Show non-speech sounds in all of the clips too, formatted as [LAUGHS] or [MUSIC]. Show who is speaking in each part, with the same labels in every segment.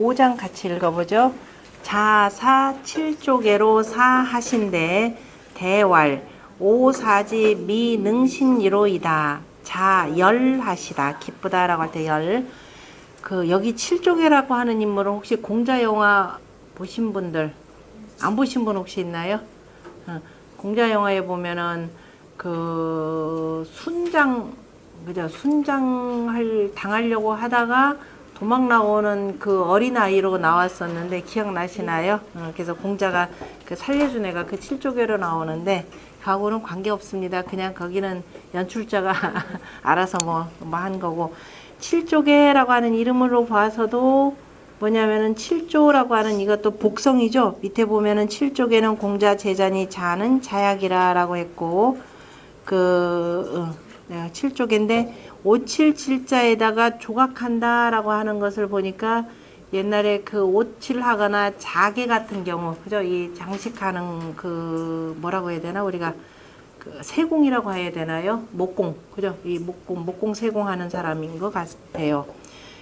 Speaker 1: 5장 같이 읽어보죠. 자사 칠조개로 사하신데 대왈 오사지 미능신이로이다. 자 열하시다. 기쁘다라고 할 때 열. 그 여기 칠조개라고 하는 인물은 혹시 공자 영화 보신 분들 안 보신 분 혹시 있나요? 어, 공자 영화에 보면은 그 순장 그죠 순장할 당하려고 하다가 도망 나오는 그 어린 아이로 나왔었는데 기억나시나요? 어, 그래서 공자가 그 살려준 애가 그 칠조개로 나오는데 하고는 관계 없습니다. 그냥 거기는 연출자가 [LAUGHS] 알아서 뭐 뭐 한 거고 칠조개라고 하는 이름으로 봐서도 뭐냐면은 칠조라고 하는 이것도 복성이죠. 밑에 보면은 칠조개는 공자 제자니 자는 자약이라라고 했고 그 어, 네, 칠조개인데 오칠칠자에다가 조각한다라고 하는 것을 보니까 옛날에 그 오칠하거나 자개 같은 경우 그죠? 이 장식하는 그 뭐라고 해야 되나? 우리가 그 세공이라고 해야 되나요? 목공 그죠? 이 목공 목공 세공하는 사람인 것 같아요.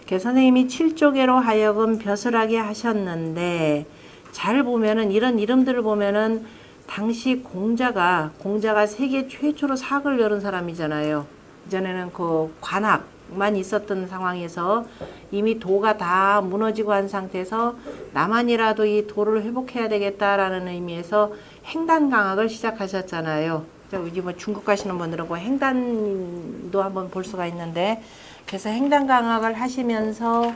Speaker 1: 그래서 선생님이 칠조개로 하여금 벼슬하게 하셨는데 잘 보면은 이런 이름들을 보면은 당시 공자가 공자가 세계 최초로 사학을 열은 사람이잖아요. 이전에는 그 관학만 있었던 상황에서 이미 도가 다 무너지고 한 상태에서 나만이라도 이 도를 회복해야 되겠다라는 의미에서 횡단 강학을 시작하셨잖아요. 여기 뭐 중국 가시는 분들은 그 횡단도 한번 볼 수가 있는데 그래서 횡단 강학을 하시면서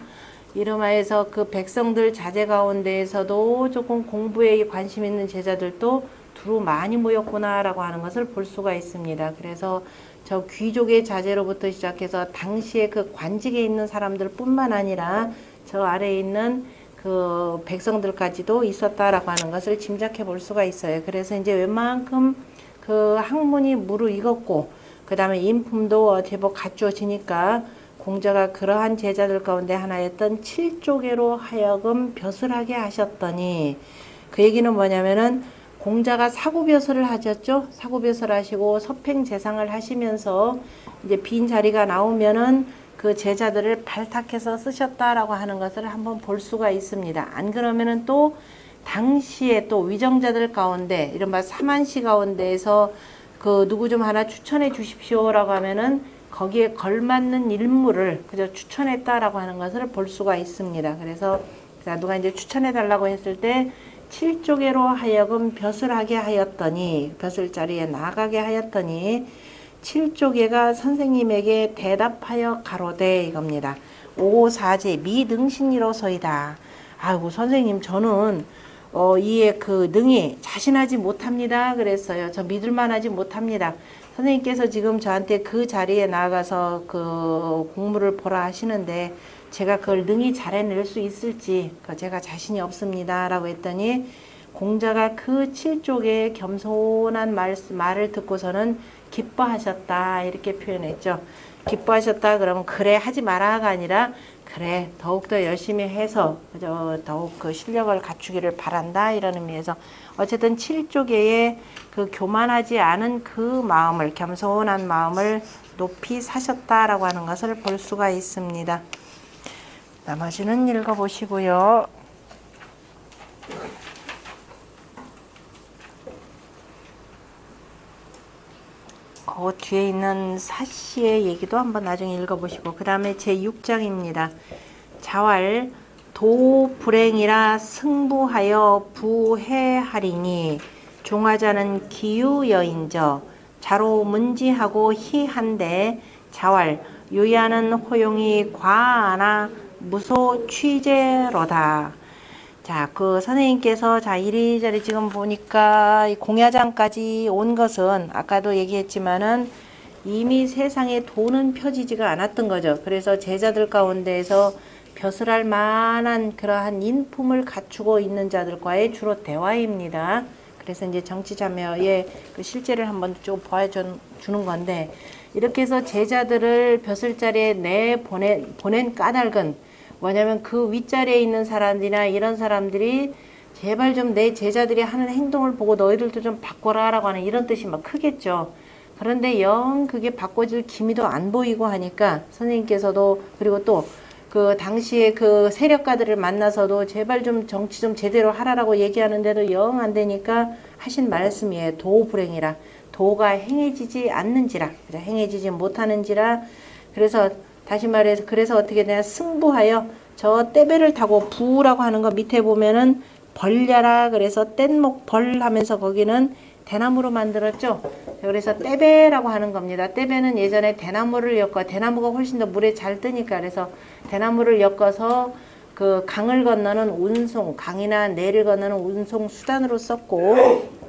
Speaker 1: 이름하여서 그 백성들 자제 가운데에서도 조금 공부에 관심 있는 제자들도 두루 많이 모였구나라고 하는 것을 볼 수가 있습니다. 그래서 저 귀족의 자제로부터 시작해서 당시에 그 관직에 있는 사람들 뿐만 아니라 저 아래에 있는 그 백성들까지도 있었다라고 하는 것을 짐작해 볼 수가 있어요. 그래서 이제 웬만큼 그 학문이 무르익었고 그 다음에 인품도 제법 갖추어지니까 공자가 그러한 제자들 가운데 하나였던 칠조개로 하여금 벼슬하게 하셨더니 그 얘기는 뭐냐면은 공자가 사구벼슬을 하셨죠. 사구벼슬 하시고 서팽제상을 하시면서 이제 빈 자리가 나오면은 그 제자들을 발탁해서 쓰셨다라고 하는 것을 한번 볼 수가 있습니다. 안 그러면은 또 당시에 또 위정자들 가운데 이른바 사만시 가운데에서 그 누구 좀 하나 추천해 주십시오라고 하면은 거기에 걸맞는 인물을 그저 추천했다라고 하는 것을 볼 수가 있습니다. 그래서 자, 누가 이제 추천해 달라고 했을 때 칠조개로 하여금 벼슬 하게 하였더니 벼슬 자리에 나가게 하였더니 칠조개가 선생님에게 대답하여 가로되 이겁니다. 오사제 미능신이로소이다. 아이고 선생님 저는 어, 이에 그 능히 자신하지 못합니다. 그랬어요. 저 믿을만하지 못합니다. 선생님께서 지금 저한테 그 자리에 나가서 그 공부를 보라 하시는데 제가 그걸 능히 잘해낼 수 있을지 그 제가 자신이 없습니다. 라고 했더니 공자가 그 칠족의 겸손한 말, 말을 듣고서는 기뻐하셨다. 이렇게 표현했죠. 기뻐하셨다. 그러면 그래 하지 마라가 아니라 그래 더욱더 열심히 해서 그저 더욱 그 실력을 갖추기를 바란다. 이런 의미에서 어쨌든 칠조개의 그 교만하지 않은 그 마음을 겸손한 마음을 높이 사셨다라고 하는 것을 볼 수가 있습니다. 나머지는 읽어보시고요. 그 뒤에 있는 사씨의 얘기도 한번 나중에 읽어보시고 그 다음에 제 6장입니다. 자활 도 불행이라 승부하여 부해하리니 종화자는 기유여인저 자로 문지하고 희한데 자활 유야는 호용이 과하나 무소 취재로다. 자, 그 선생님께서 자 이리저리 지금 보니까 이 공야장까지 온 것은 아까도 얘기했지만은 이미 세상에 돈은 펴지지가 않았던 거죠. 그래서 제자들 가운데에서 벼슬할 만한 그러한 인품을 갖추고 있는 자들과의 주로 대화입니다. 그래서 이제 정치 자매의 그 실제를 한번 좀 보여주는 건데 이렇게 해서 제자들을 벼슬 자리에 내 보낸 까닭은 뭐냐면 그 윗자리에 있는 사람들이나 이런 사람들이 제발 좀 내 제자들이 하는 행동을 보고 너희들도 좀 바꿔라 라고 하는 이런 뜻이 막 크겠죠. 그런데 영 그게 바꿔질 기미도 안 보이고 하니까 선생님께서도 그리고 또 그 당시에 그 세력가들을 만나서도 제발 좀 정치 좀 제대로 하라라고 얘기하는데도 영 안 되니까 하신 말씀이에요. 도 불행이라. 도가 행해지지 않는지라. 행해지지 못하는지라. 그래서 다시 말해서 그래서 어떻게 되냐 승부하여 저 떼배를 타고 부라고 하는 거 밑에 보면은 벌려라 그래서 뗏목 벌 하면서 거기는 대나무로 만들었죠. 그래서 떼배라고 하는 겁니다. 떼배는 예전에 대나무를 엮어 대나무가 훨씬 더 물에 잘 뜨니까 그래서 대나무를 엮어서 그 강을 건너는 운송 강이나 내를 건너는 운송 수단으로 썼고 그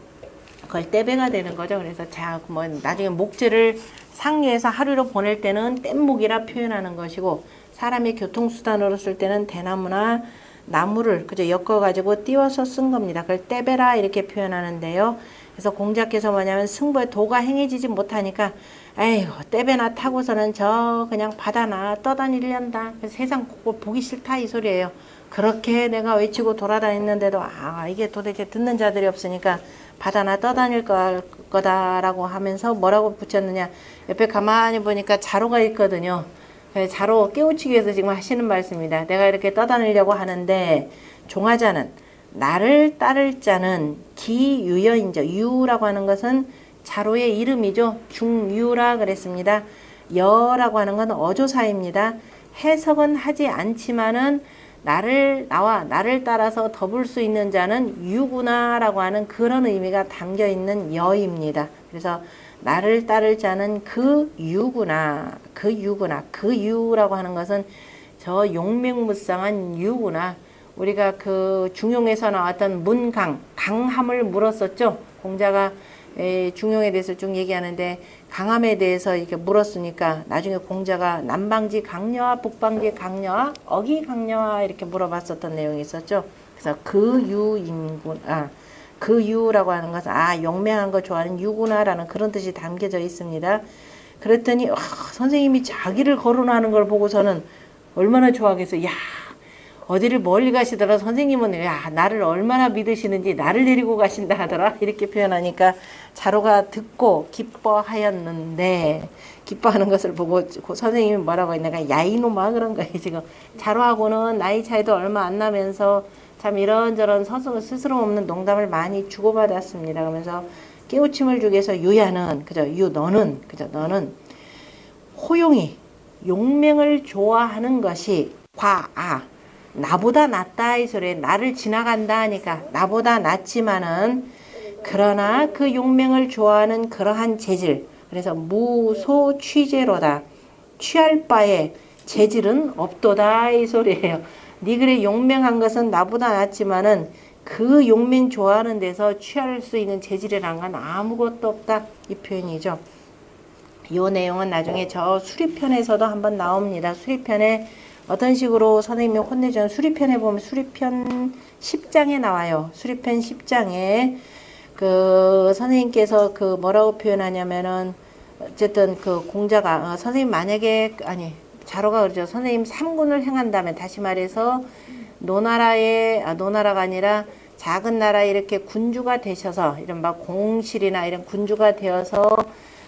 Speaker 1: 걸 떼배가 되는 거죠. 그래서 자, 뭐 나중에 목재를 상류에서 하루로 보낼 때는 뗏목이라 표현하는 것이고 사람의 교통수단으로 쓸 때는 대나무나 나무를 그저 엮어가지고 띄워서 쓴 겁니다. 그걸 떼배라 이렇게 표현하는데요. 그래서 공자께서 뭐냐면 승부에 도가 행해지지 못하니까 에휴 떼배나 타고서는 저 그냥 바다나 떠다니련다. 그래서 세상 꼴 보기 싫다 이 소리예요. 그렇게 내가 외치고 돌아다녔는데도 아 이게 도대체 듣는 자들이 없으니까 바다나 떠다닐 거- 거다라고 하면서 뭐라고 붙였느냐 옆에 가만히 보니까 자로가 있거든요. 그래서 자로 깨우치기 위해서 지금 하시는 말씀입니다. 내가 이렇게 떠다니려고 하는데 종하자는 나를 따를 자는 기유여인저 유라고 하는 것은 자로의 이름이죠. 중유라 그랬습니다. 여라고 하는 건 어조사입니다. 해석은 하지 않지만은 나를 나와 나를 따라서 더불 수 있는 자는 유구나라고 하는 그런 의미가 담겨 있는 여입니다. 그래서 나를 따를 자는 그 유구나 그 유구나 그 유라고 하는 것은 저 용맹무쌍한 유구나 우리가 그 중용에서 나왔던 문강 강함을 물었었죠. 공자가 에, 중용에 대해서 쭉 얘기하는데 강함에 대해서 이렇게 물었으니까 나중에 공자가 남방지 강녀와 북방지 강녀와 어기 강녀와 이렇게 물어봤었던 내용이 있었죠. 그래서 그 유인군 아, 그 유라고 하는 것은 아 용맹한 거 좋아하는 유구나라는 그런 뜻이 담겨져 있습니다. 그랬더니 아, 선생님이 자기를 거론하는 걸 보고서는 얼마나 좋아하겠어요. 야 어디를 멀리 가시더라 선생님은 야 나를 얼마나 믿으시는지 나를 데리고 가신다 하더라. 이렇게 표현하니까 자로가 듣고 기뻐하였는데 기뻐하는 것을 보고 그 선생님이 뭐라고 했냐가 야 이놈아 그런 거예요 지금. 자로하고는 나이 차이도 얼마 안 나면서 참 이런저런 서서 스스럼 없는 농담을 많이 주고받았습니다. 그러면서 깨우침을 주기 위해서 유야는 그죠? 유 너는 그죠? 너는 호용이 용맹을 좋아하는 것이 과아 나보다 낫다 이 소리에 나를 지나간다 하니까 나보다 낫지만은 그러나 그 용맹을 좋아하는 그러한 재질 그래서 무소 취재로다 취할 바에 재질은 없도다 이 소리예요. 네 그래 용맹한 것은 나보다 낫지만은 그 용맹 좋아하는 데서 취할 수 있는 재질이란 건 아무것도 없다 이 표현이죠. 이 내용은 나중에 저 수리편에서도 한번 나옵니다. 수리편에 어떤 식으로 선생님이 혼내준 수리편에 보면 수리편 10장에 나와요. 수리편 10장에 그 선생님께서 그 뭐라고 표현하냐면은 어쨌든 그 공자가 어, 선생님 만약에 아니 자로가 그러죠. 선생님 삼군을 행한다면 다시 말해서 노나라의 아, 노나라가 아니라 작은 나라에 이렇게 군주가 되셔서 이른바 공실이나 이런 군주가 되어서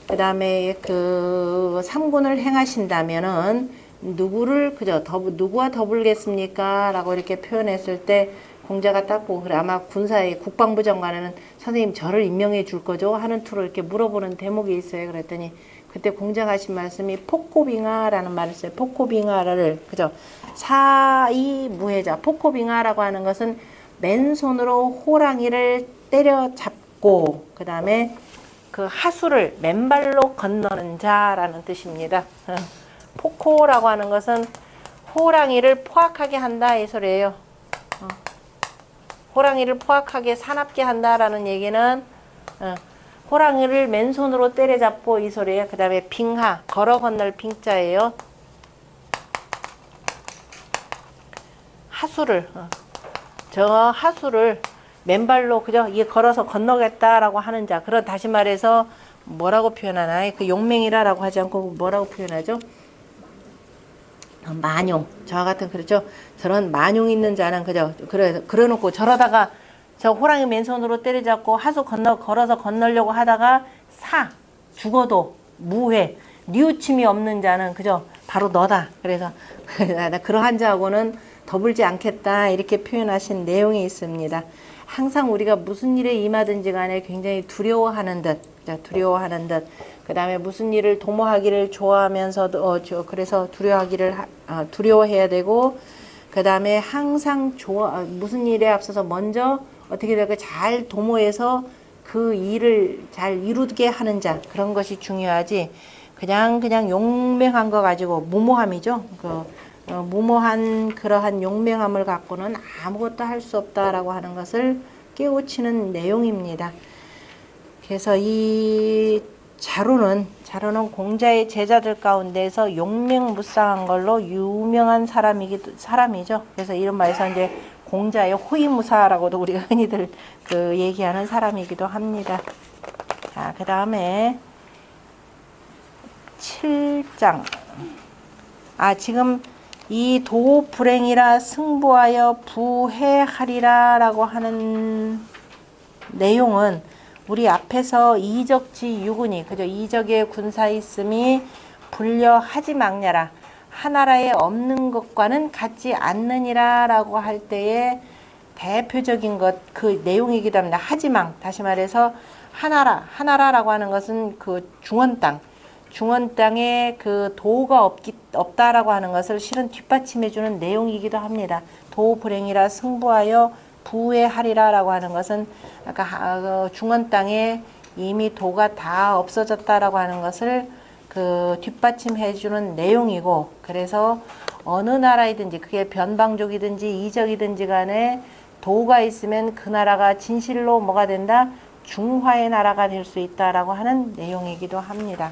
Speaker 1: 그 다음에 그 삼군을 행하신다면은 누구를 그저 더 누구와 더불겠습니까? 라고 이렇게 표현했을 때 공자가 딱 보고 그래 아마 군사의 국방부 장관은 선생님 저를 임명해 줄 거죠 하는 투로 이렇게 물어보는 대목이 있어요. 그랬더니 그때 공자가 하신 말씀이 폭고빙하라는 말을 써요. 폭고빙하를 그죠 사이 무해자 폭고빙하라고 하는 것은 맨손으로 호랑이를 때려 잡고 그 다음에 그 하수를 맨발로 건너는 자라는 뜻입니다. [LAUGHS] 어. 포코라고 하는 것은 호랑이를 포악하게 한다 이 소리예요. 어. 호랑이를 포악하게 사납게 한다라는 얘기는 어, 호랑이를 맨손으로 때려잡고 이 소리예요. 그 다음에 빙하 걸어 건널 빙자예요. 하수를 어. 저 하수를 맨발로 그죠? 이게 걸어서 건너겠다라고 하는 자. 그런 다시 말해서 뭐라고 표현하나? 그 용맹이라라고 하지 않고 뭐라고 표현하죠? 어, 만용 저와 같은 그렇죠 저런 만용 있는 자는 그죠 그래 그래놓고 저러다가 저 호랑이 맨손으로 때려잡고 하수 건너 걸어서 건너려고 하다가 사 죽어도 무해 뉘우침이 없는 자는 그죠 바로 너다. 그래서 [LAUGHS] 나 그러한 자하고는 더불지 않겠다 이렇게 표현하신 내용이 있습니다. 항상 우리가 무슨 일에 임하든지 간에 굉장히 두려워하는 듯, 자, 두려워하는 듯. 그 다음에 무슨 일을 도모하기를 좋아하면서도 어, 저, 그래서 두려워하기를 하- 아, 두려워해야 되고 그 다음에 항상 좋아 아, 무슨 일에 앞서서 먼저 어떻게 될까 잘 도모해서 그 일을 잘 이루게 하는 자 그런 것이 중요하지 그냥 그냥 용맹한 거 가지고 무모함이죠 그 어, 무모한 그러한 용맹함을 갖고는 아무것도 할 수 없다라고 하는 것을 깨우치는 내용입니다. 그래서 이 자루는 자루는 공자의 제자들 가운데서 용맹무쌍한 걸로 유명한 사람이기도 사람이죠. 그래서 이런 말에서 이제 공자의 호위무사라고도 우리가 [LAUGHS] 흔히들 그 얘기하는 사람이기도 합니다. 자, 그 다음에 7장. 아, 지금 이 도 불행이라 승부하여 부해하리라 라고 하는 내용은 우리 앞에서 이적지 유군이 그죠 이적의 군사 있음이 불려하지 막냐라 하나라에 없는 것과는 같지 않느니라 라고 할 때에 대표적인 것 그 내용이기도 합니다. 하지망 다시 말해서 하나라 하나라라고 하는 것은 그 중원 땅 중원 땅에 그 도가 없기, 없다라고 하는 것을 실은 뒷받침해 주는 내용이기도 합니다. 도 불행이라 승부하여 부해하리라 라고 하는 것은 아까 하- 어, 중원 땅에 이미 도가 다 없어졌다라고 하는 것을 그 뒷받침해 주는 내용이고 그래서 어느 나라이든지 그게 변방족이든지 이적이든지 간에 도가 있으면 그 나라가 진실로 뭐가 된다 중화의 나라가 될 수 있다라고 하는 내용이기도 합니다.